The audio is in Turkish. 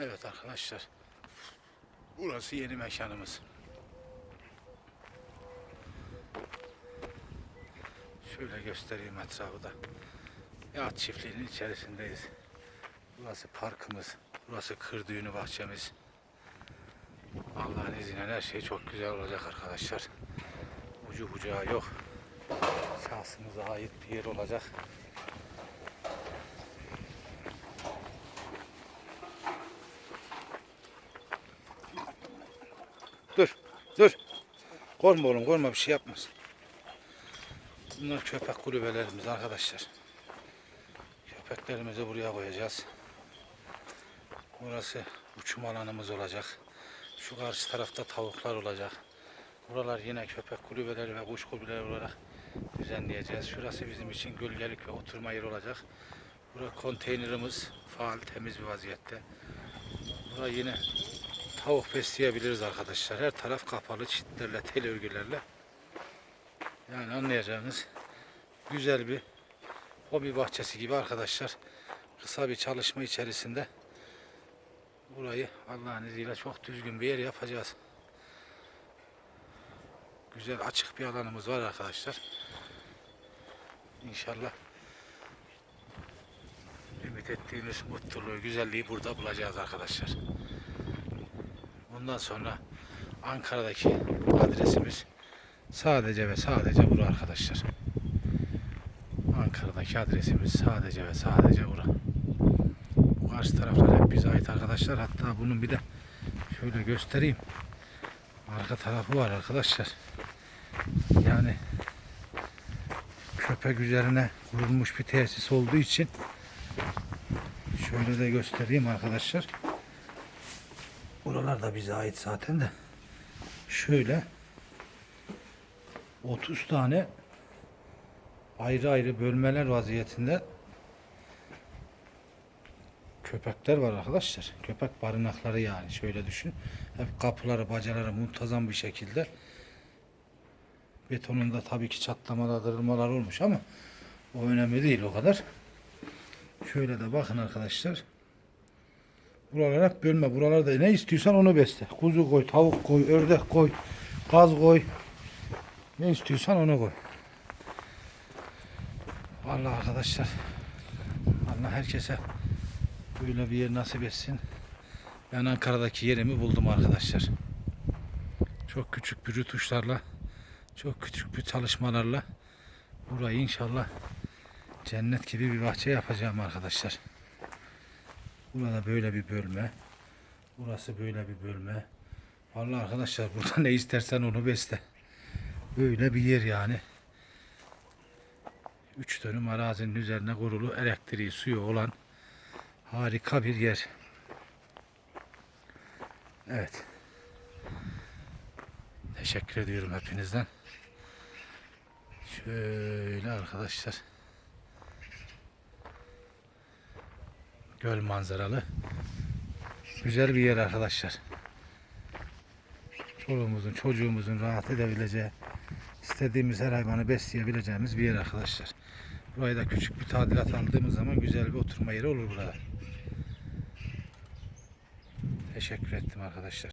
Evet arkadaşlar. Burası yeni mekanımız. Şöyle göstereyim etrafı da. Yat çiftliğinin içerisindeyiz. Burası parkımız. Burası kır düğünü bahçemiz. Allah'ın izniyle her şey çok güzel olacak arkadaşlar. Ucu bucağı yok. Şahsımıza ait bir yer olacak. Dur. Korkma oğlum, korkma bir şey yapmaz. Bunlar köpek kulübelerimiz arkadaşlar. Köpeklerimizi buraya koyacağız. Burası uçum alanımız olacak. Şu karşı tarafta tavuklar olacak. Buralar yine köpek kulübeleri ve kuş kulübeleri olarak düzenleyeceğiz. Şurası bizim için gölgelik ve oturma yeri olacak. Burası konteynerimiz faal temiz bir vaziyette. Burası yine tavuk besleyebiliriz arkadaşlar. Her taraf kapalı çitlerle, tel örgülerle. Yani anlayacağınız güzel bir hobi bahçesi gibi arkadaşlar. Kısa bir çalışma içerisinde burayı Allah'ın izniyle çok düzgün bir yer yapacağız. Güzel açık bir alanımız var arkadaşlar. İnşallah ümit ettiğimiz mutluluğu, güzelliği burada bulacağız arkadaşlar. Bundan sonra Ankara'daki adresimiz sadece ve sadece bura arkadaşlar. Ankara'daki adresimiz sadece ve sadece bura. Bu karşı taraflar hep bize ait arkadaşlar. Hatta bunun bir de şöyle göstereyim. Arka tarafı var arkadaşlar. Yani köpek üzerine kurulmuş bir tesis olduğu için şöyle de göstereyim arkadaşlar. Buralar da bize ait zaten de. Şöyle 30 tane ayrı ayrı bölmeler vaziyetinde köpekler var arkadaşlar. Köpek barınakları yani şöyle düşün. Hep kapıları, bacaları muntazam bir şekilde betonunda tabii ki çatlamalar, kırılmalar olmuş ama o önemli değil o kadar. Şöyle de bakın arkadaşlar. Buralar hep bölme. Buralarda ne istiyorsan onu besle. Kuzu koy, tavuk koy, ördek koy, kaz koy. Ne istiyorsan onu koy. Vallahi arkadaşlar Allah herkese böyle bir yer nasip etsin. Ben Ankara'daki yerimi buldum arkadaşlar. Çok küçük bir rütuşlarla, çok küçük bir çalışmalarla burayı inşallah cennet gibi bir bahçe yapacağım arkadaşlar. Burada böyle bir bölme. Burası böyle bir bölme. Vallahi arkadaşlar burada ne istersen onu besle. Böyle bir yer yani. 3 dönüm arazinin üzerine kurulu elektriği, suyu olan harika bir yer. Evet. Teşekkür ediyorum hepinizden. Şöyle arkadaşlar. Göl manzaralı. Güzel bir yer arkadaşlar. Çoluğumuzun, çocuğumuzun rahat edebileceği, istediğimiz her hayvanı besleyebileceğimiz bir yer arkadaşlar. Burayı da küçük bir tadilat aldığımız zaman güzel bir oturma yeri olur burada. Teşekkür ettim arkadaşlar.